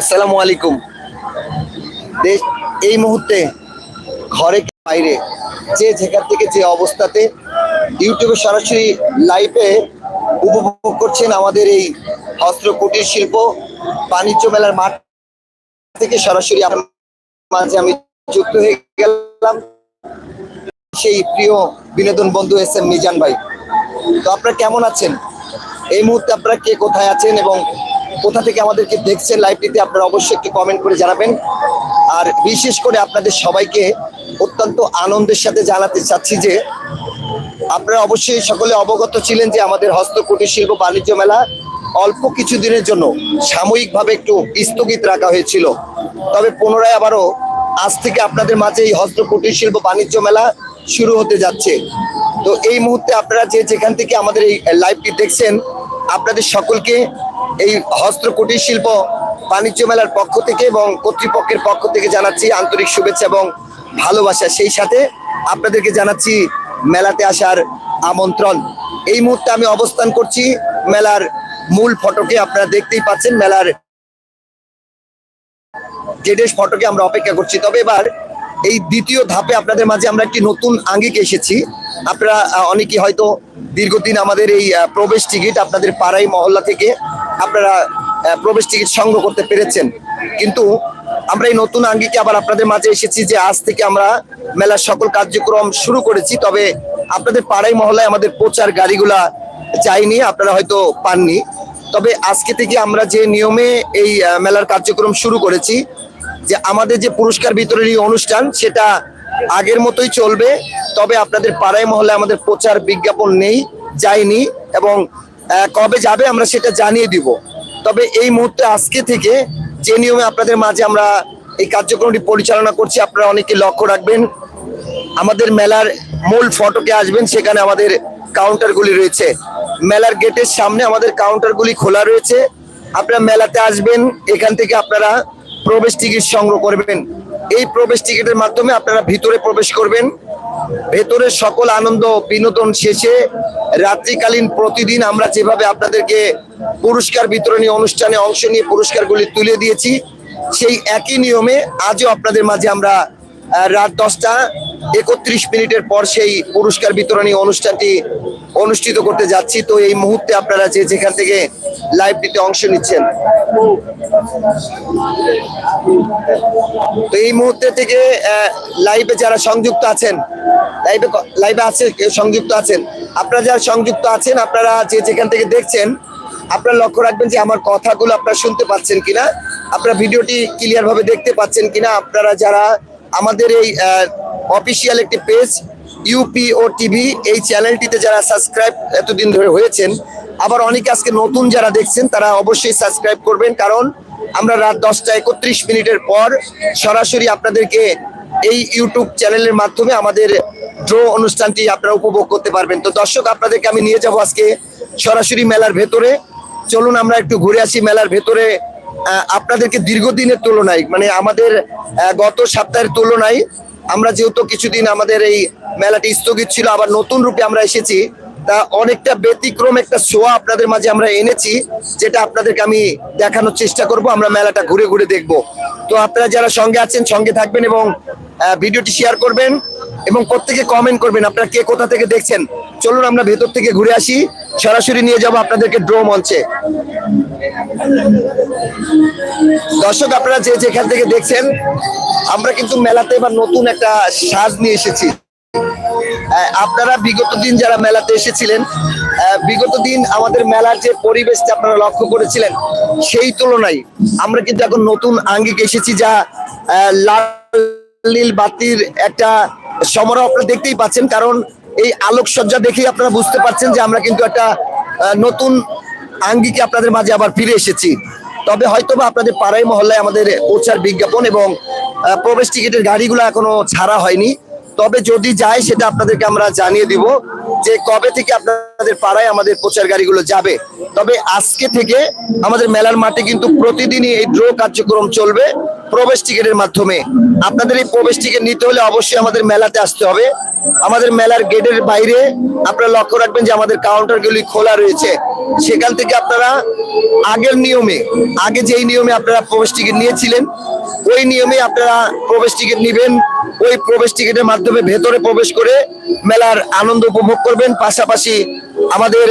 আসসালামু আলাইকুম। দেশ এই মুহূর্তে ঘরে বাইরে? যে যেখান থেকে যে অবস্থাতে ইউটিউবে সরাসরি লাইভে উপভোগ করছেন আমাদের এই হস্ত্র কুটির শিল্প বাণিজ্য মেলার মাঠ থেকে সরাসরি মাঝে আমি যুক্ত হয়ে গেলাম সেই প্রিয় বিনোদন বন্ধু এস এম মিজান ভাই। তো আপনারা কেমন আছেন? এই মুহূর্তে আপনারা কে কোথায় আছেন এবং কোথা থেকে আমাদেরকে দেখছেন লাইভটিতে আপনারা অবশ্যই একটি কমেন্ট করে জানাবেন। আর বিশেষ করে আপনাদের সবাইকে অত্যন্ত আনন্দের সাথে জানাতে চাচ্ছি যে, আপনারা অবশ্যই সকলে অবগত ছিলেন যে আমাদের হস্তকুটির শিল্প বাণিজ্য মেলা অল্প কিছু দিনের জন্য সাময়িকভাবে একটু স্থগিত রাখা হয়েছিল। তবে পুনরায় আবারও আজ থেকে আপনাদের মাঝে এই হস্তকুটির শিল্প বাণিজ্য মেলা শুরু হতে যাচ্ছে। তো এই মুহূর্তে আপনারা যে যেখান থেকে আমাদের এই লাইভটি দেখছেন আপনাদের সকলকে এই হস্ত কুটির শিল্প বাণিজ্য মেলার পক্ষ থেকে এবং কর্তৃপক্ষের পক্ষ থেকে জানাচ্ছি আন্তরিক শুভেচ্ছা এবং ভালোবাসা। সেই সাথে আপনাদেরকে জানাচ্ছি মেলাতে আসার আমন্ত্রণ। এই মুহূর্তে আমি অবস্থান করছি মেলার মূল ফটকে, আপনারা দেখতেই পাচ্ছেন মেলার গেটের ফটকে আমরা অপেক্ষা করছি। তবে এবার এই দ্বিতীয় ধাপে আপনাদের মাঝে আমরা একটি নতুন আঙ্গিকে এসেছি। আপনারা অনেকেই হয়তো দীর্ঘদিন আমাদের এই প্রবেশ টিকিট আপনাদের পাড়াই মহল্লা থেকে আপনারা প্রবেশ টিকিট সংগ্রহ করতে পেরেছেন। কিন্তু আমরা এই নতুন আঙ্গিকে আবার আপনাদের মাঝে এসেছি যে আজ থেকে আমরা মেলার সকল কার্যক্রম শুরু করেছি, তবে আপনাদের পাড়াই মহল্লায় আমাদের প্রচার গাড়িগুলা যায়নি, আপনারা হয়তো পাননি। তবে আজকে থেকে আমরা যে নিয়মে এই মেলার কার্যক্রম শুরু করেছি, যে আমাদের যে পুরস্কার বিতরণী অনুষ্ঠান, সেটা আগের মতোই চলবে, তবে আপনাদের পাড়ায় মহলে আমাদের প্রচার বিজ্ঞাপন নেই, যায়নি এবং কবে যাবে আমরা সেটা জানিয়ে দিব। তবে এই মুহূর্তে আজকে থেকে যে নিয়মে আপনাদের মাঝে আমরা এই কার্যক্রমটি পরিচালনা করছি, আপনারা অনেকে লক্ষ্য রাখবেন। আমাদের মেলার মূল ফটকে আসবেন, সেখানে আমাদের কাউন্টারগুলি রয়েছে। মেলার গেটের সামনে আমাদের কাউন্টারগুলি খোলা রয়েছে। আপনারা মেলাতে আসবেন, এখান থেকে আপনারা প্রবেশ টিকিট সংগ্রহ করবেন। এই প্রবেশ টিকিটের মাধ্যমে আপনারা ভিতরে প্রবেশ করবেন। ভেতরে সকল আনন্দ বিনোদন শেষে রাত্রিকালীন প্রতিদিন আমরা যেভাবে আপনাদেরকে পুরস্কার বিতরণী অনুষ্ঠানে অংশ নিয়ে পুরস্কারগুলি তুলে দিয়েছি, সেই একই নিয়মে আজও আপনাদের মাঝে আমরা রাত দশটা একত্রিশ মিনিটের পর সেই পুরস্কার বিতরণী অনুষ্ঠানটি অনুষ্ঠিত করতে যাচ্ছি। তো এই মুহূর্তে আপনারা যে যেখান থেকে লাইভটিতে অংশ নিচ্ছেন। তো এই মুহূর্তে থেকে লাইভে যারা সংযুক্ত আছেন লাইভে লাইভে আছে সংযুক্ত আছেন, আপনারা যারা সংযুক্ত আছেন, আপনারা যে যেখান থেকে দেখছেন, আপনারা লক্ষ্য রাখবেন যে আমার কথাগুলো আপনারা শুনতে পাচ্ছেন কিনা, আপনারা ভিডিওটি ক্লিয়ার ভাবে দেখতে পাচ্ছেন কিনা, আপনারা যারা আমাদের এই অফিসিয়াল একটি পেজ ইউপিও টিভি এই চ্যানেলটিতে যারা সাবস্ক্রাইব এতদিন ধরে হয়েছেন, আবার অনেকে আজকে নতুন যারা দেখছেন, তারা অবশ্যই সাবস্ক্রাইব করবেন, কারণ আমরা রাত দশটা একত্রিশ মিনিটের পর সরাসরি আপনাদেরকে এই ইউটিউব চ্যানেলের মাধ্যমে আমাদের ড্র অনুষ্ঠানটি আপনারা উপভোগ করতে পারবেন। তো দর্শক, আপনাদেরকে আমি নিয়ে যাব আজকে সরাসরি মেলার ভেতরে। চলুন, আমরা একটু ঘুরে আসি মেলার ভেতরে। আপনাদেরকে দীর্ঘদিনের তুলনায় মানে আমাদের গত সপ্তাহের তুলনায় আমরা যেহেতু কিছুদিন আমাদের এই মেলাটি স্থগিত ছিল, আবার নতুন রূপে আমরা এসেছি তা অনেকটা ব্যতিক্রম একটা শোয়া আপনাদের মাঝে আমরা এনেছি, যেটা আপনাদেরকে আমি দেখানোর চেষ্টা করব, আমরা মেলাটা ঘুরে ঘুরে দেখব। তো আপনারা যারা সঙ্গে আছেন, সঙ্গে থাকবেন এবং ভিডিওটি শেয়ার করবেন এবং প্রত্যেকে কমেন্ট করবেন, আপনারা কে কোথা থেকে দেখছেন? চলুন আমরা ভেতর থেকে ঘুরে আসি, সরাসরি নিয়ে যাব আপনাদেরকে ড্রো মঞ্চে। দর্শক, আপনারা যে যেখান থেকে দেখছেন, আমরা কিন্তু মেলাতে এবার নতুন একটা সাজ নিয়ে এসেছি। আপনারা বিগত দিন যারা মেলাতে এসেছিলেন বিগত দিন আমাদের মেলার যে পরিবেশটা আপনারা লক্ষ্য করেছিলেন, সেই তুলনায় আমরা কিন্তু এখন নতুন আঙ্গিক এসেছি যা লাল নীল বাতির একটা সমারোহ আপনারা দেখতেই পাচ্ছেন, কারণ এই আলোকসজ্জা দেখেই আপনারা বুঝতে পারছেন যে আমরা কিন্তু একটা নতুন আঙ্গিকে আপনাদের মাঝে আবার ফিরে এসেছি। তবে হয়তোবা আপনাদের পাড়াই মহল্লায় আমাদের প্রচার বিজ্ঞাপন এবং প্রবেশ টিকিটের গাড়িগুলো এখনও ছাড়া হয়নি। তবে যদি যায় সেটা আপনাদেরকে আমরা জানিয়ে দিব যে কবে থেকে আপনাদের পাড়ায় আমাদের প্রচার গাড়িগুলো যাবে। তবে আজকে থেকে আমাদের মেলার মাঠে কিন্তু প্রতিদিনই এই ড্র কার্যক্রম চলবে প্রবেশ টিকেটের মাধ্যমে। আপনাদের এই প্রবেশ টিকেট নিতে হলে অবশ্যই আমাদের মেলাতে আসতে হবে। আমাদের মেলার গেটের বাইরে আপনারা লক্ষ্য রাখবেন যে আমাদের কাউন্টারগুলি খোলা রয়েছে। সেখান থেকে আপনারা আগের নিয়মে, আগে যেই নিয়মে আপনারা প্রবেশ টিকিট নিয়েছিলেন, ওই নিয়মে আপনারা প্রবেশ টিকিট নেবেন। ওই প্রবেশ টিকিটের মাধ্যমে ভেতরে প্রবেশ করে মেলার আনন্দ উপভোগ করবেন। পাশাপাশি আমাদের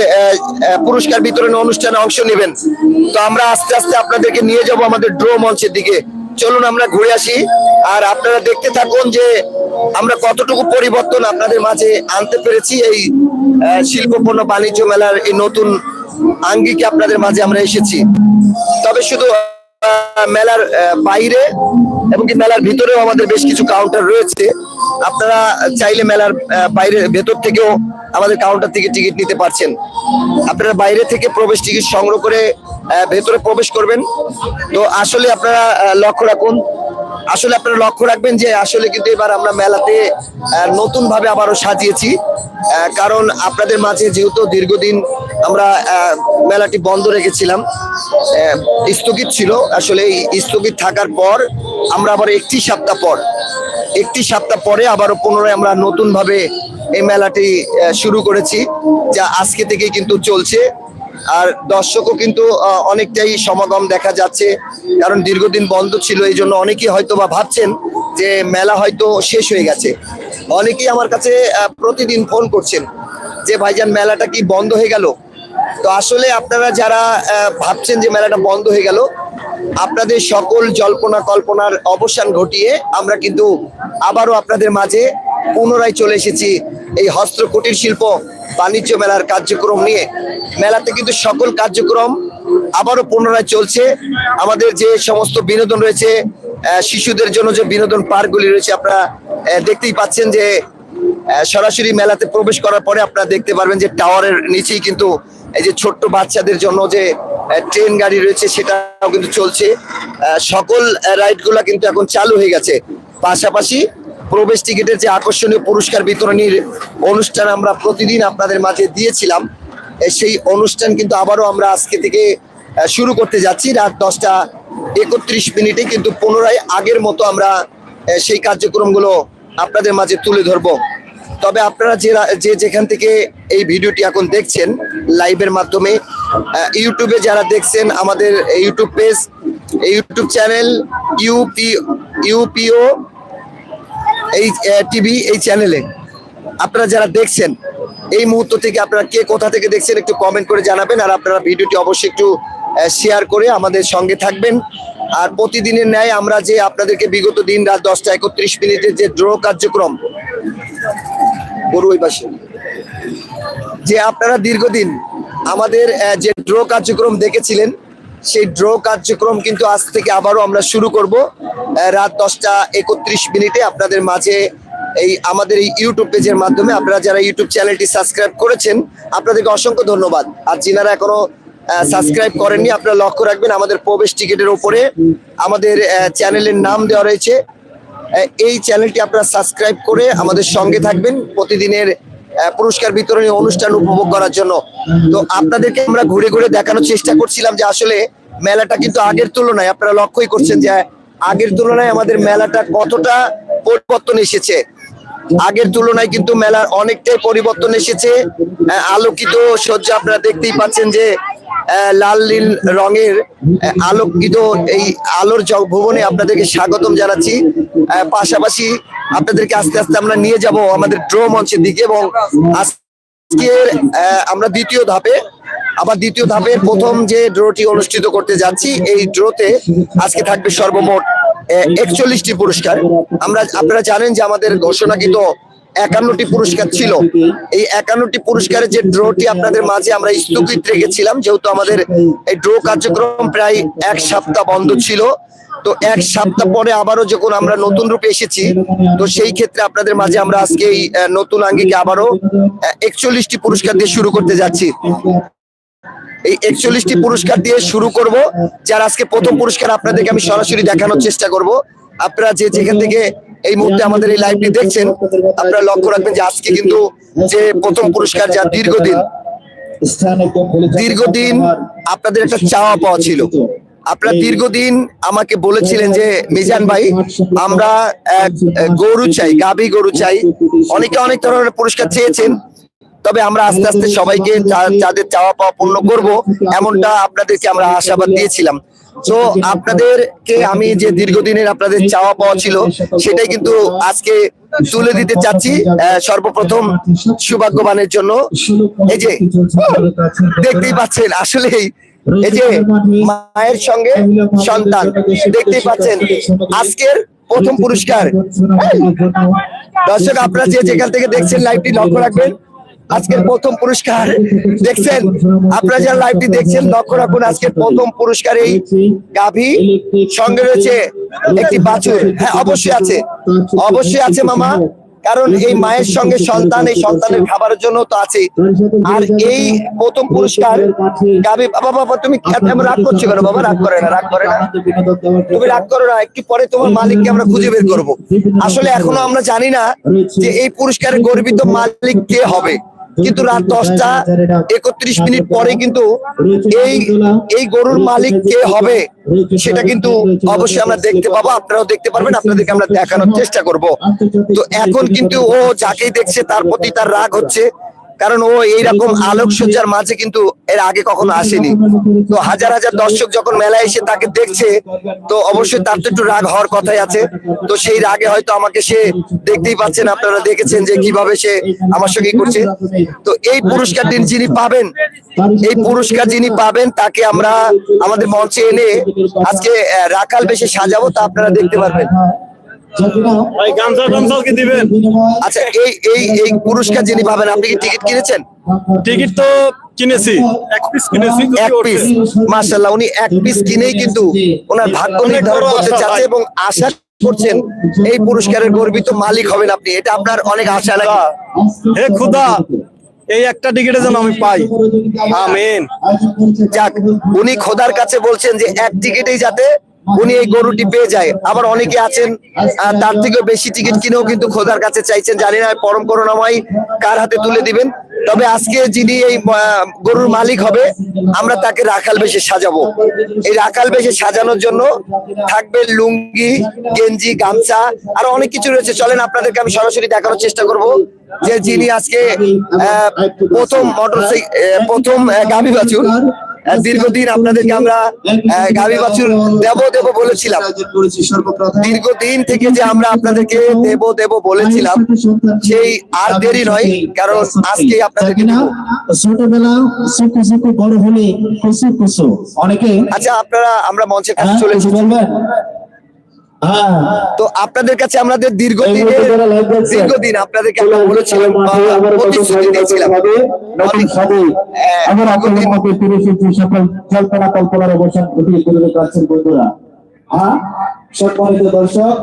পুরস্কার বিতরণ অনুষ্ঠানে অংশ নেবেন। তো আমরা আস্তে আস্তে আপনাদেরকে নিয়ে যাব আমাদের ড্রো মঞ্চের দিকে। চলুন আমরা ঘুরে আসি। আর আপনারা দেখতে থাকুন যে আমরা কতটুকু পরিবর্তন আপনাদের মাঝে আনতে পেরেছি এই আহ, শিল্পপণ্য বাণিজ্য মেলার এই নতুন আঙ্গিকে আপনাদের মাঝে আমরা এসেছি। তবে শুধু মেলার বাইরে এবং কি মেলার ভিতরেও আমাদের বেশ কিছু কাউন্টার রয়েছে। আপনারা চাইলে মেলার বাইরে ভেতর থেকেও আমাদের কাউন্টার থেকে টিকিট নিতে পারছেন। আপনারা বাইরে থেকে প্রবেশ টিকিট সংগ্রহ করে ভেতরে প্রবেশ করবেন। তো আসলে আপনারা লক্ষ্য রাখুন। আসলে আপনারা লক্ষ্য রাখবেন যে আসলে কিন্তু এবার আমরা মেলাতে নতুন ভাবে আবারও সাজিয়েছি। কারণ আপনাদের মাঝে যেহেতু দীর্ঘদিন আমরা মেলাটি বন্ধ রেখেছিলাম স্থগিত ছিল। আসলে স্থগিত থাকার পর আমরা আবার একটি সপ্তাহ পর, একটি সপ্তাহ পরে আবারও পুনরায় আমরা নতুনভাবে এই মেলাটি শুরু করেছি, যা আজকে থেকে কিন্তু চলছে। আর দর্শকও কিন্তু অনেকটাই সমাগম দেখা যাচ্ছে। কারণ দীর্ঘদিন বন্ধ ছিল, এই জন্য অনেকেই হয়তো বা ভাবছেন যে মেলা হয়তো শেষ হয়ে গেছে। অনেকেই আমার কাছে প্রতিদিন ফোন করছেন যে, ভাইজান, মেলাটা কি বন্ধ হয়ে গেল? তো আসলে আপনারা যারা ভাবছেন যে মেলাটা বন্ধ হয়ে গেল, আপনাদের সকল জল্পনা কল্পনার অবসান ঘটিয়ে আমরা কিন্তু আবারও আপনাদের মাঝে পুনরায় চলে এসেছি এই হস্ত কুটির শিল্প বাণিজ্য মেলার কার্যক্রম নিয়ে। মেলাতে কিন্তু সকল কার্যক্রম আবারও পুনরায় চলছে। আমাদের যে সমস্ত বিনোদন রয়েছে শিশুদের জন্য যে বিনোদন পার্কগুলি রয়েছে, আপনারা দেখতেই পাচ্ছেন যে সরাসরি মেলাতে প্রবেশ করার পরে আপনারা দেখতে পারবেন যে টাওয়ারের নিচেই কিন্তু এই যে ছোট্ট বাচ্চাদের জন্য যে ট্রেন গাড়ি রয়েছে, সেটাও কিন্তু চলছে। সকল রাইডগুলা কিন্তু এখন চালু হয়ে গেছে। পাশাপাশি প্রবেশ টিকিটের যে আকর্ষণীয় পুরস্কার বিতরণীর অনুষ্ঠান আমরা প্রতিদিন আপনাদের মাঝে দিয়েছিলাম সেই অনুষ্ঠান কিন্তু আবারও আমরা আজকে থেকে শুরু করতে যাচ্ছি। রাত দশটা একত্রিশ মিনিটে কিন্তু পুনরায় আগের মতো আমরা সেই কার্যক্রমগুলো আপনাদের মাঝে তুলে ধরবো। তবে আপনারা যে যে যেখান থেকে এই ভিডিওটি এখন দেখছেন, লাইভের মাধ্যমে ইউটিউবে যারা দেখছেন, আমাদের YouTube page YouTube channel, UP, UPO এই টিভি, এই চ্যানেলে আপনারা যারা দেখছেন, এই মুহূর্ত থেকে আপনারা কে কোথা থেকে দেখছেন একটু কমেন্ট করে জানাবেন, আর আপনারা ভিডিওটি অবশ্যই একটু শেয়ার করে আমাদের সঙ্গে থাকবেন। আর প্রতিদিনের ন্যায় আমরা যে আপনাদেরকে বিগত দিন রাত দশটা একত্রিশ মিনিটের যে ড্র কার্যক্রম যে আপনারা দীর্ঘদিন আমাদের যে ড্র কার্যক্রম দেখেছিলেন সেই ড্র কার্যক্রম কিন্তু আজ থেকে আবারও আমরা শুরু করব। রাত দশটা একত্রিশ মিনিটে আপনাদের মাঝে এই আমাদের এই ইউটিউব পেজের মাধ্যমে আপনারা যারা ইউটিউব চ্যানেলটি সাবস্ক্রাইব করেছেন, আপনাদেরকে অসংখ্য ধন্যবাদ। আর যিনারা এখনও সাবস্ক্রাইব করেননি, আপনারা লক্ষ্য রাখবেন আমাদের প্রবেশ টিকিটের ওপরে আমাদের চ্যানেলের নাম দেওয়া রয়েছে। এই চ্যানেলটি আপনারা সাবস্ক্রাইব করে আমাদের সঙ্গে থাকবেন। প্রতিদিনের পুরস্কার বিতরণী অনুষ্ঠান উপভোগ করার জন্য। তো আপনাদেরকে আমরা ঘুরে ঘুরে দেখানোর চেষ্টা করছিলাম যে আসলে মেলাটা কিন্তু আগের তুলনায়, আপনারা লক্ষ্যই করছেন যে আগের তুলনায় আমাদের মেলাটা কতটা পরিবর্তন এসেছে। আগের তুলনায় কিন্তু মেলার অনেকটাই পরিবর্তন এসেছে। আলোকিত সজ্জা আপনারা দেখতেই পাচ্ছেন যে লাল, নীল রঙের আলোকিত এই আলোর ভবনে আপনাদেরকে স্বাগতম জানাচ্ছি। পাশাপাশি আপনাদেরকে আস্তে আস্তে আমরা নিয়ে যাব আমাদের ড্র মঞ্চের দিকে এবং আমরা দ্বিতীয় ধাপে, আবার দ্বিতীয় ধাপে প্রথম যে ড্রটি অনুষ্ঠিত করতে যাচ্ছি, এই ড্রতে আজকে থাকবে সর্বমোট একচল্লিশটি পুরস্কার। আমরা, আপনারা জানেন যে আমাদের ঘোষণাকৃত একান্নটি পুরস্কার ছিল। এই একান্নটি পুরস্কারের যে ড্রটি আপনাদের মাঝে আমরা স্থগিত রেখেছিলাম, যেহেতু আমাদের এই ড্র কার্যক্রম প্রায় এক সপ্তাহ বন্ধ ছিল। তো এক সপ্তাহ পরে আবারও যখন আমরা নতুন রূপে এসেছি, তো সেই ক্ষেত্রে আপনাদের মাঝে আমরা আজকে এই নতুন আঙ্গিকে আবারও একচল্লিশটি পুরস্কার দিয়ে শুরু করতে যাচ্ছি। এই একচল্লিশটি পুরস্কার দিয়ে শুরু করব, যার আজকে প্রথম পুরস্কার আপনাদেরকে আমি সরাসরি দেখানোর চেষ্টা করব। আপনারা যে যেখান থেকে এই মুহূর্তে আমাদের এই লাইভটি দেখছেন আপনারা লক্ষ্য রাখবেন যে আজকে কিন্তু যে প্রথম পুরস্কার যা দীর্ঘদিন দীর্ঘদিন আপনাদের একটা চাওয়া পাওয়া ছিল। আপনারা দীর্ঘদিন আমাকে বলেছিলেন যে মিজান ভাই আমরা গরু চাই গাবি গরু চাই। অনেকে অনেক ধরনের পুরস্কার চেয়েছেন। তবে আমরা আস্তে আস্তে সবাইকে যাদের চাওয়া পাওয়া পূর্ণ করব এমনটা আপনাদেরকে আমরা আশাবাদ দিয়েছিলাম। তো আপনাদেরকে আমি যে দীর্ঘদিনের আপনাদের চাওয়া পাওয়া ছিল, সেটাই কিন্তু আজকে তুলে দিতে চাচ্ছি সর্বপ্রথম সৌভাগ্যবানের জন্য। এই যে, দেখতেই পাচ্ছেন, আসলেই এই যে মায়ের সঙ্গে সন্তান, দেখতেই পাচ্ছেন, আজকের প্রথম পুরস্কার। দর্শক, আপনারা যে যেখান থেকে দেখছেন লাইভটি লক্ষ্য রাখবেন আজকের প্রথম পুরস্কার। দেখছেন? আপনারা যারা লাইভটি দেখছেন, লক্ষ্য রাখুন, আজকের প্রথম পুরস্কার এই গাভী। সঙ্গে রয়েছে একটি বাছুর। হ্যাঁ অবশ্যই আছে। অবশ্যই আছে, মামা। কারণ এই মায়ের সঙ্গে সন্তান, এই সন্তানের খাবারের জন্য তো আছে আর এই প্রথম পুরস্কার গাভী বাবা বাবা, তুমি রাগ করছ কেন? বাবা, রাগ করে না, রাগ করে না। তুমি রাগ করো না, একটু পরে তোমার মালিককে আমরা খুঁজে বের করব। আসলে এখনও আমরা জানি না যে এই পুরস্কারের গর্বিত মালিক কে হবে। কিন্তু রাত দশটা একত্রিশ মিনিট পরে কিন্তু এই এই গরুর মালিক কে হবে, সেটা কিন্তু অবশ্যই আমরা দেখতে পাবো। আপনারাও দেখতে পারবেন, আপনাদেরকে আমরা দেখানোর চেষ্টা করব। তো এখন কিন্তু ও যাকেই দেখছে, তার প্রতি তার রাগ হচ্ছে। কারণ ও এইরকম আলোকসজ্জার মাঝে কিন্তু এর আগে কখনো আসেনি। তো হাজার হাজার দর্শক যখন মেলায় এসে তাকে দেখছে তো অবশ্যই তার তো একটু রাগ হওয়ার কথাই আছে। তো সেই রাগে হয়তো আমাকে সে দেখতেই পাচ্ছেন আপনারা দেখেছেন যে কীভাবে সে আমার সঙ্গে করছে। তো এই পুরস্কার দিন যিনি পাবেন এই পুরস্কার যিনি পাবেন তাকে আমরা আমাদের মঞ্চে এনে আজকে রাখাল বেশে সাজাবো তা আপনারা দেখতে পারবেন। ভাই গামছা টামছাও কি দিবেন? আচ্ছা এই এই এই পুরস্কার যিনি পাবেন আপনি কি টিকিট কিনেছেন? টিকিট তো কিনেছি। এক পিস কিনেছি এক পিস। মার্শাল্লাহ উনি এক পিস কিনেই কিন্তু ওনার ভাগ্য নির্ধারণ করতে চাচ্ছে এবং আশা করছেন এই পুরস্কারের গর্বিত মালিক হবেন আপনি। এটা আপনার অনেক আশা লাগে হে খুদা এই একটা টিকিটে যেন আমি পাই। আমিন। যাক উনি খোদার কাছে বলছেন যে এক টিকিটেই যাতে উনি এই গরুটি পেয়ে যায়। আবার অনেকে আছেন তার থেকেও বেশি টিকিট কিনেও কিন্তু খোদার কাছে চাইছেন। জানি না পরম করুণাময় কার হাতে তুলে দিবেন। তবে আজকে যিনি এই গরুর মালিক হবে, আমরা তাকে রাখাল বেশে সাজাবো। এই রাখাল বেশে সাজানোর জন্য থাকবে লুঙ্গি, গেঞ্জি, গামছা, আর অনেক কিছু রয়েছে। চলেন আপনাদেরকে আমি সরাসরি দেখানোর চেষ্টা করব যে যিনি আজকে প্রথম মোটর প্রথম গাভী বাছুর। দীর্ঘদিন আপনাদেরকে আমরা গাবি বাছুর দেব দেব বলেছিলাম। দীর্ঘদিন থেকে যে আমরা আপনাদেরকে দেব দেব বলেছিলাম সেই আর দেরি নয় কারণ আজকে আপনাদেরকে। ছোটবেলা সুকু সুকু বড় হলে কুসু কুসু অনেকে আচ্ছা আপনারা আমরা মঞ্চে কাছে হ্যাঁ, চলে এসেছি তো আপনাদের কাছে আমাদের দীর্ঘদিনের দেখছেন, দীর্ঘদিন আপনাদেরকে আমরা বলেছিলাম প্রতিশ্রুতি দিয়েছিলাম। হ্যাঁ, আপনাদের মধ্যে ফিরে এসেছি সকল কল্পনা কল্পনার অবসান ঘটিয়ে তুলে দেখাচ্ছেন বন্ধুরা। হ্যাঁ সম্মানিত দর্শক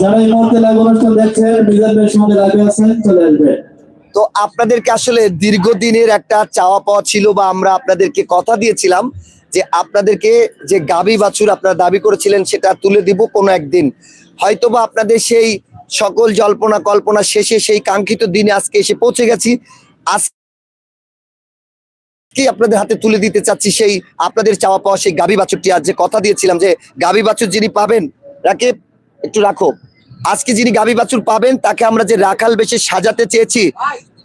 যারা এই মুহূর্তে লাইভ অনুষ্ঠান দেখছেন মিজানের সঙ্গে লাইভে আছেন চলে আসবে। তো আপনাদেরকে আসলে দীর্ঘদিনের একটা চাওয়া পাওয়া ছিল বা আমরা আপনাদেরকে কথা দিয়েছিলাম যে আপনাদেরকে যে গাবি বাছুর আপনারা দাবি করেছিলেন সেটা তুলে দিব কোনো একদিন। হয়তোবা আপনাদের সেই সকল জল্পনা কল্পনা শেষে সেই কাঙ্ক্ষিত দিনে আজকে এসে পৌঁছে গেছি। আজকে আপনাদের হাতে তুলে দিতে চাচ্ছি সেই আপনাদের চাওয়া পাওয়া সেই গাবি বাছুরটি। আজ যে কথা দিয়েছিলাম যে গাবি বাছুর যিনি পাবেন, রাকিব, একটু রাখো। আজকে যিনি গাবি বাছুর পাবেন, তাকে আমরা যে রাখাল বেশে সাজাতে চেয়েছি,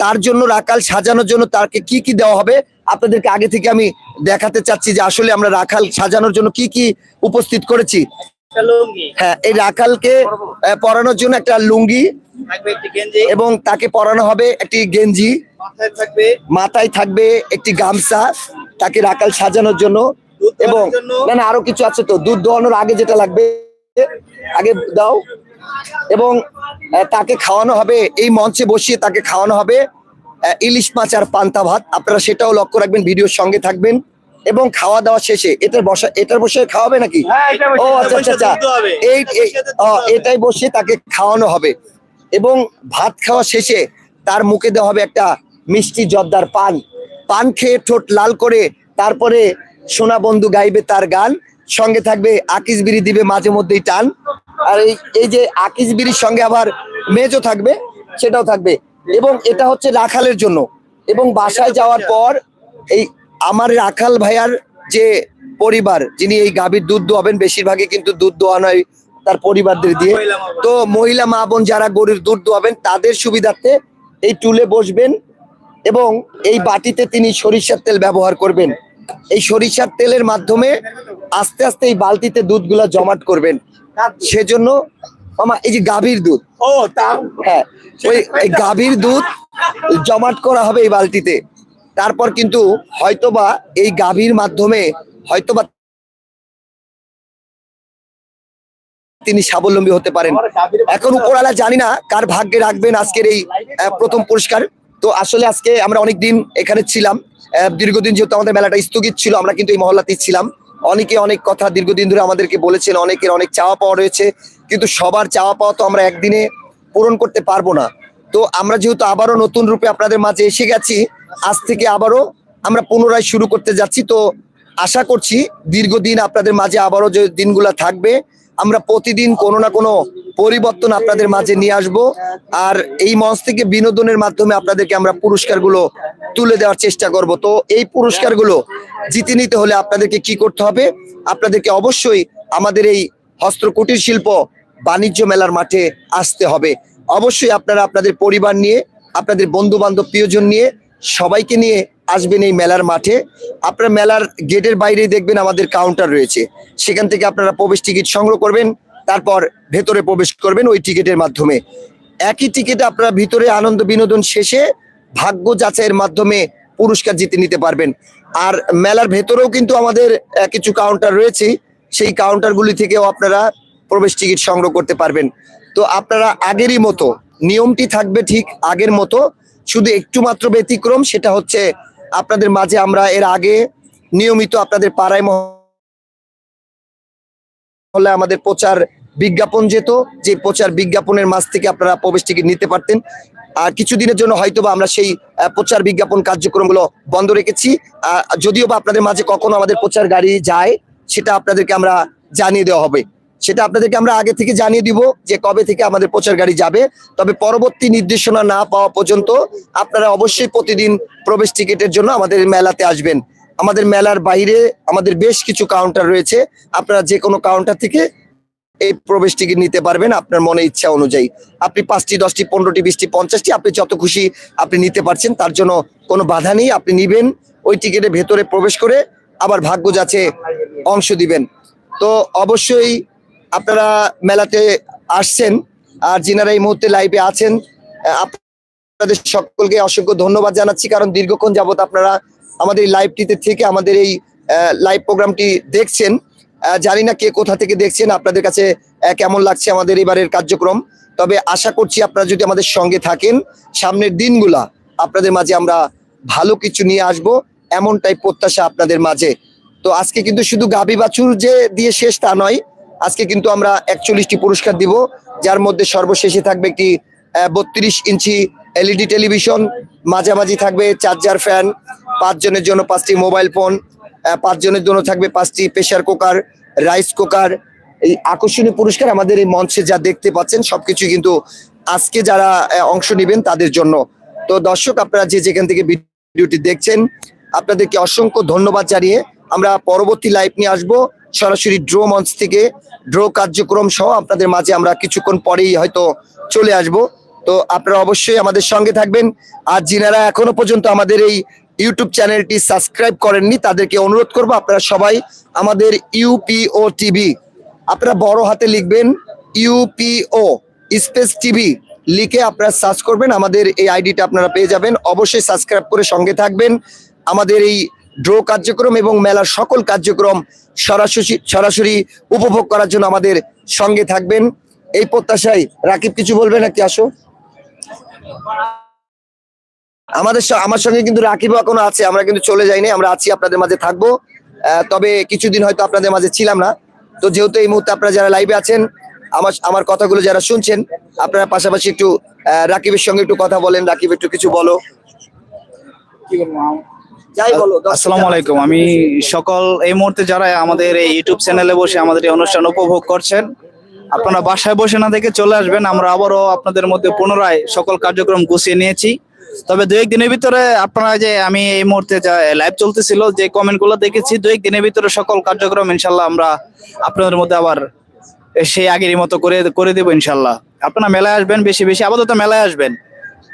তার জন্য, রাখাল সাজানোর জন্য তাকে কি কি দেওয়া হবে আপনাদেরকে আগে থেকে আমি দেখাতে চাচ্ছি যে আসলে আমরা রাখাল সাজানোর জন্য কি কি উপস্থিত করেছি। হ্যাঁ এই রাখালকে পরানোর জন্য একটা লুঙ্গি এবং তাকে পরানো হবে একটি গেঞ্জি। মাথায় থাকবে একটি গামছা তাকে রাখাল সাজানোর জন্য। এবং না না আরও কিছু আছে তো দুধ দোয়ানোর আগে যেটা লাগবে আগে দাও। এবং তাকে খাওয়ানো হবে এই মঞ্চে বসিয়ে তাকে খাওয়ানো হবে। ইলিশ মাছ আর পান্তা ভাত। আপনারা সেটাও লক্ষ্য রাখবেন ভিডিওর সঙ্গে থাকবেন। এবং খাওয়া দাওয়া শেষে এটার বসা এটার বসে খাওয়াবে নাকি? ও আচ্ছা আচ্ছা আচ্ছা। এই এই- এটাই বসে তাকে খাওয়ানো হবে। এবং ভাত খাওয়া শেষে তার মুখে দেওয়া হবে একটা মিষ্টি জর্দার পান। পান খেয়ে ঠোঁট লাল করে তারপরে সোনা বন্ধু গাইবে তার গান। সঙ্গে থাকবে আকিস বিড়ি দিবে মাঝে মধ্যেই টান। আর এই এই যে আকিস বিড়ির সঙ্গে আবার মেজও থাকবে সেটাও থাকবে। এবং এটা হচ্ছে রাখালের জন্য। এবং বাসায় যাওয়ার পর এই আমার রাখাল ভাইয়ার যে পরিবার যিনি এই গাভীর দুধ দোয়াবেন বেশিরভাগই কিন্তু দুধ দোয়ানো হয় তার পরিবারদের দিয়ে। তো মহিলা মা বোন যারা গরুর দুধ দোয়াবেন তাদের সুবিধার্থে এই টুলে বসবেন এবং এই বাটিতে তিনি সরিষার তেল ব্যবহার করবেন। এই সরিষার তেলের মাধ্যমে আস্তে আস্তে এই বালতিতে দুধগুলা জমাট করবেন। সেজন্য মামা এই যে গাভীর দুধ। ও হ্যাঁ ওই এই গাভীর দুধ জমাট করা হবে এই বালতিতে। তারপর কিন্তু হয়তোবা এই গাভীর মাধ্যমে হয়তোবা তিনি স্বাবলম্বী হতে পারেন। এখন উপরওয়ালা জানি না কার ভাগ্যে রাখবেন আজকের এই প্রথম পুরস্কার। তো আসলে আজকে আমরা অনেক দিন এখানে ছিলাম। দীর্ঘদিন যেহেতু আমাদের মেলাটা স্থগিত ছিল আমরা কিন্তু এই মহল্লাতেই ছিলাম। অনেকে অনেক কথা দীর্ঘদিন ধরে আমাদেরকে বলেছেন অনেকের অনেক চাওয়া পাওয়া রয়েছে। কিন্তু সবার চাওয়া পাওয়া তো আমরা একদিনে পূরণ করতে পারব না। তো আমরা যেহেতু আবারও নতুন রূপে আপনাদের মাঝে এসে গেছি, আজ থেকে আবারও আমরা পুনরায় শুরু করতে যাচ্ছি। তো আশা করছি দীর্ঘদিন আপনাদের মাঝে আবারও যে দিনগুলো থাকবে, আমরা প্রতিদিন কোনো না কোনো পরিবর্তন আপনাদের মাঝে নিয়ে আসব। আর এই মঞ্চ থেকে বিনোদনের মাধ্যমে আপনাদেরকে আমরা পুরস্কারগুলো তুলে দেওয়ার চেষ্টা করব। তো এই পুরস্কারগুলো জিতে নিতে হলে আপনাদেরকে কি করতে হবে? আপনাদেরকে অবশ্যই আমাদের এই হস্ত্র কুটির শিল্প বাণিজ্য মেলার মাঠে আসতে হবে। অবশ্যই আপনারা আপনাদের পরিবার নিয়ে, আপনাদের বন্ধু বান্ধব প্রিয়জন নিয়ে সবাইকে নিয়ে আসবেন এই মেলার মাঠে। আপনারা মেলার গেটের বাইরেই দেখবেন আমাদের কাউন্টার রয়েছে। সেখান থেকে আপনারা প্রবেশ টিকিট সংগ্রহ করবেন, তারপর ভেতরে প্রবেশ করবেন ওই টিকিটের মাধ্যমে। একই টিকিটে আপনারা ভিতরে আনন্দ বিনোদন শেষে ভাগ্য যাচাইয়ের মাধ্যমে পুরস্কার জিতে নিতে পারবেন। আর মেলার ভেতরেও কিন্তু আমাদের কিছু কাউন্টার রয়েছে সেই কাউন্টারগুলি থেকেও আপনারা প্রবেশ টিকিট সংগ্রহ করতে পারবেন। তো আপনারা আগেরই মতো, নিয়মটি থাকবে ঠিক আগের মতো, শুধু একটু মাত্র ব্যতিক্রম, সেটা হচ্ছে আপনাদের মাঝে আমরা এর আগে নিয়মিত আপনাদের পাড়ায় হলে আমাদের প্রচার বিজ্ঞাপন যেত, যে প্রচার বিজ্ঞাপনের মাঝ থেকে আপনারা প্রবেশ টিকিট নিতে পারতেন। আর কিছুদিনের জন্য হয়তোবা আমরা সেই প্রচার বিজ্ঞাপন কার্যক্রমগুলো বন্ধ রেখেছি। যদিও বা আপনাদের মাঝে কখনো আমাদের প্রচার গাড়ি যায় সেটা আপনাদেরকে আমরা জানিয়ে দেওয়া হবে। সেটা আপনাদেরকে আমরা আগে থেকে জানিয়ে দিব যে কবে থেকে আমাদের প্রচার গাড়ি যাবে। তবে পরবর্তী নির্দেশনা না পাওয়া পর্যন্ত আপনারা অবশ্যই প্রতিদিন প্রবেশ টিকিটের জন্য আমাদের মেলাতে আসবেন। আমাদের মেলার বাইরে আমাদের বেশ কিছু কাউন্টার রয়েছে। আপনারা যে কোনো কাউন্টার থেকে এই প্রবেশ টিকিট নিতে পারবেন আপনার মনে ইচ্ছা অনুযায়ী। আপনি পাঁচটি, দশটি, পনেরোটি, বিশটি, পঞ্চাশটি, আপনি যত খুশি আপনি নিতে পারছেন, তার জন্য কোনো বাধা নেই। আপনি নিবেন, ওই টিকিটের ভেতরে প্রবেশ করে আবার ভাগ্য যাচ্ছে অংশ দিবেন। তো অবশ্যই আপনারা মেলাতে আসছেন আর যিনারা এই মুহূর্তে লাইভে আছেন আপনাদের সকলকে অসংখ্য ধন্যবাদ জানাচ্ছি, কারণ দীর্ঘক্ষণ যাবত আপনারা আমাদের এই লাইভটিতে থেকে আমাদের এই লাইভ প্রোগ্রামটি দেখছেন। জানি না কে কোথা থেকে দেখছেন, আপনাদের কাছে কেমন লাগছে আমাদের এবারের কার্যক্রম। তবে আশা করছি আপনারা যদি আমাদের সঙ্গে থাকেন, সামনের দিনগুলা আপনাদের মাঝে আমরা ভালো কিছু নিয়ে আসব। এমনটাই প্রত্যাশা আপনাদের মাঝে। তো আজকে কিন্তু শুধু গাবি বাছুর যে দিয়ে শেষ তা নয়, আজকে কিন্তু আমরা একচল্লিশটি পুরস্কার দিব, যার মধ্যে সর্বশেষে থাকবে একটি বত্রিশ ইঞ্চি এলইডি টেলিভিশন, মাঝামাঝি থাকবে চার্জার ফ্যান, পাঁচজনের জন্য পাঁচটি মোবাইল ফোন পাঁচজনের জন্য থাকবে পাঁচটি প্রেসার কুকার, রাইস কুকার। এই আকর্ষণীয় পুরস্কার আমাদের এই মঞ্চে যা দেখতে পাচ্ছেন সবকিছু কিন্তু আজকে যারা অংশ নেবেন তাদের জন্য। তো দর্শক, আপনারা যে যেখান থেকে ভিডিওটি দেখছেন আপনাদেরকে অসংখ্য ধন্যবাদ জানিয়ে আমরা পরবর্তী লাইভ নিয়ে আসব। সরাসরি ড্রো মঞ্চ থেকে ড্রো কার্যক্রম সহ আপনাদের মাঝে আমরা কিছুক্ষণ পরেই হয়তো চলে আসব। তো আপনারা অবশ্যই আমাদের সঙ্গে থাকবেন। আর যিনারা এখনও পর্যন্ত আমাদের এই ইউটিউব চ্যানেলটি সাবস্ক্রাইব করেননি, তাদেরকে অনুরোধ করব আপনারা সবাই আমাদের ইউপিও টিভি আপনারা বড় হাতে লিখবেন ইউপিও স্পেস টিভি লিখে আপনারা সার্চ করবেন। আমাদের এই আইডিটা আপনারা পেয়ে যাবেন। অবশ্যই সাবস্ক্রাইব করে সঙ্গে থাকবেন। আমাদের এই ড্র কার্যক্রম এবং মেলার সকল কার্যক্রম সরাসরি সরাসরি উপভোগ করার জন্য আমাদের সঙ্গে থাকবেন। এই প্রত্যাশায় রাকিব, কিছু বলবে নাকি? আসো। আমাদের আমার সঙ্গে কিন্তু রাকিবও এখনও আছে, আমরা কিন্তু চলে যাইনি, আমরা আছি আপনাদের মাঝে থাকব। তবে কিছুদিন হয়তো আপনাদের মাঝে ছিলাম না। তো যেহেতু এই মুহূর্তে আপনারা যারা লাইভে আছেন, আমার আমার কথাগুলো যারা শুনছেন, আপনারা পাশাপাশি একটু রাকিবের সঙ্গে একটু কথা বলেন। রাকিব, একটু কিছু বলো। যাই বলো দর্শক আসসালামু আলাইকুম। আমি সকল এই মুহূর্তে যারা আমাদের এই ইউটিউব চ্যানেলে বসে আমাদের এই অনুষ্ঠান উপভোগ করছেন আপনারা বাসায় বসে না থেকে চলে আসবেন। আমরা আবারও আপনাদের মধ্যে পুনরায় সকল কার্যক্রম গুছিয়ে নিয়েছি। তবে দু একদিনের ভিতরে আপনারা যে আমি এই মুহূর্তে যা লাইভ চলতেছিল যে কমেন্টগুলো দেখেছি দু একদিনের ভিতরে সকল কার্যক্রম ইনশাল্লাহ আমরা আপনাদের মধ্যে আবার সেই আগের মতো করে করে দেবো ইনশাল্লাহ। আপনারা মেলায় আসবেন বেশি বেশি আপাতত মেলায় আসবেন।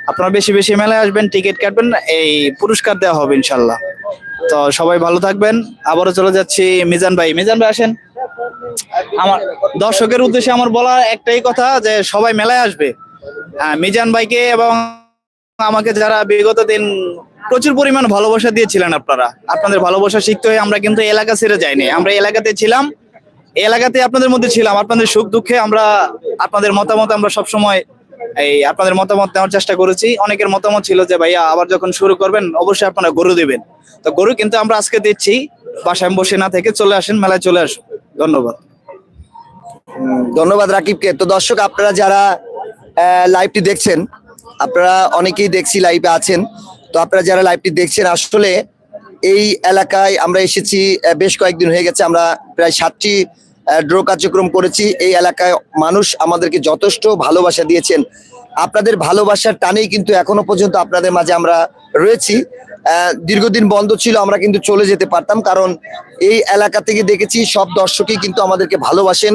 আপনারা বেশি বেশি মেলায় আসবেন টিকিট কাটবেন এই পুরস্কার দেওয়া হবে ইনশাল্লাহ। তো সবাই ভালো থাকবেন আবারও চলে যাচ্ছি মিজান ভাই। মিজান ভাই আসেন। আমার দর্শকের উদ্দেশ্যে আমার বলা একটাই কথা যে সবাই মেলায় আসবে। আহ, মিজান ভাইকে এবং আমাকে যারা বিগত দিন প্রচুর পরিমাণ ভালোবাসা দিয়েছিলেন আপনারা আপনাদের ভালোবাসা শিখতে হয়ে আমরা কিন্তু এলাকা ছেড়ে যাইনি। আমরা এলাকাতে ছিলাম এলাকাতে আপনাদের মধ্যে ছিলাম আপনাদের সুখ দুঃখে আমরা আপনাদের মতামত আমরা সবসময় এই আপনাদের মতামত নেওয়ার চেষ্টা করেছি। অনেকের মতামত ছিল যে, ভাইয়া, আবার যখন শুরু করবেন, অবশ্যই আপনারা গরু দিবেন। তো গরু কিন্তু আমরা আজকে দিচ্ছি। বাসায় বসে না থেকে চলে আসেন, মেলায় চলে আসুন। ধন্যবাদ। ধন্যবাদ রাকিবকে। তো দর্শক, আপনারা যারা লাইভটি দেখছেন, আপনারা অনেকেই দেখছি লাইভে আছেন। তো আপনারা যারা লাইভটি দেখছেন, আসলে এই এলাকায় আমরা এসেছি বেশ কয়েকদিন হয়ে গেছে, আমরা প্রায় সাতটি ড্র কার্যক্রম করেছি। এই এলাকায় মানুষ আমাদেরকে যথেষ্ট ভালোবাসা দিয়েছেন। আপনাদের ভালোবাসার টানেই কিন্তু এখনও পর্যন্ত আপনাদের মাঝে আমরা রয়েছি। দীর্ঘদিন বন্ধ ছিল, আমরা কিন্তু চলে যেতে পারতাম, কারণ এই এলাকা থেকে দেখেছি সব দর্শকই কিন্তু আমাদেরকে ভালোবাসেন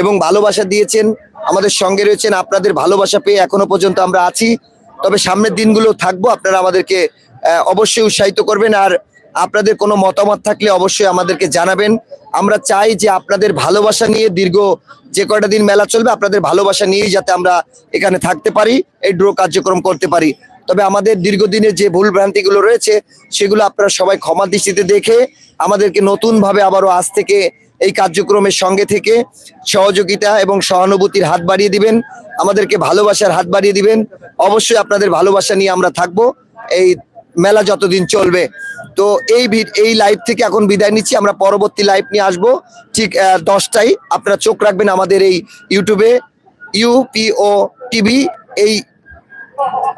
এবং ভালোবাসা দিয়েছেন। আমাদের সঙ্গে রয়েছেন, আপনাদের ভালোবাসা পেয়ে এখনও পর্যন্ত আমরা আছি। তবে সামনের দিনগুলো থাকব, আপনারা আমাদেরকে অবশ্যই উৎসাহিত করবেন। আর আপনাদের কোনো মতামত থাকলে অবশ্যই আমাদেরকে জানাবেন। আমরা চাই যে আপনাদের ভালোবাসা নিয়ে দীর্ঘ যে কয়টা দিন মেলা চলবে, আপনাদের ভালোবাসা নিয়েই যাতে আমরা এখানে থাকতে পারি, এই ড্র কার্যক্রম করতে পারি। তবে আমাদের দীর্ঘদিনের যে ভুল ভ্রান্তিগুলো রয়েছে, সেগুলো আপনারা সবাই ক্ষমা দৃষ্টিতে দেখে, আমাদেরকে নতুন ভাবে আবারও আজ থেকে এই কার্যক্রমের সঙ্গে থেকে সহযোগিতা এবং সহানুভূতির হাত বাড়িয়ে দিবেন, আমাদেরকে ভালোবাসার হাত বাড়িয়ে দিবেন। অবশ্যই আপনাদের ভালোবাসা নিয়ে আমরা থাকব, এই মেলা যতদিন চলবে। তো এই এই লাইভ থেকে এখন বিদায় নিচ্ছি। আমরা পরবর্তী লাইভ নিয়ে আসব। ঠিক দশটায়। আপনারা চোখ রাখবেন আমাদের এই ইউটিউবে ইউপিও টিভি এই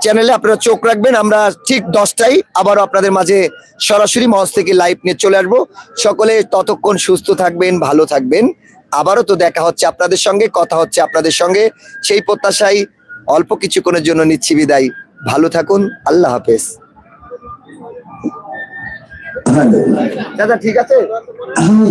চ্যানেলে আপনারা চোখ রাখবেন। আমরা ঠিক দশটায় আবারও আপনাদের মাঝে সরাসরি মঞ্চ থেকে লাইভ নিয়ে চলে আসব। সকলে ততক্ষণ সুস্থ থাকবেন, ভালো থাকবেন। আবারও তো দেখা হচ্ছে আপনাদের সঙ্গে, কথা হচ্ছে আপনাদের সঙ্গে। সেই প্রত্যাশায় অল্প কিছুক্ষণের জন্য নিচ্ছি বিদায়। ভালো থাকুন, আল্লাহ হাফেজ। দাদা ঠিক আছে? হ্যালো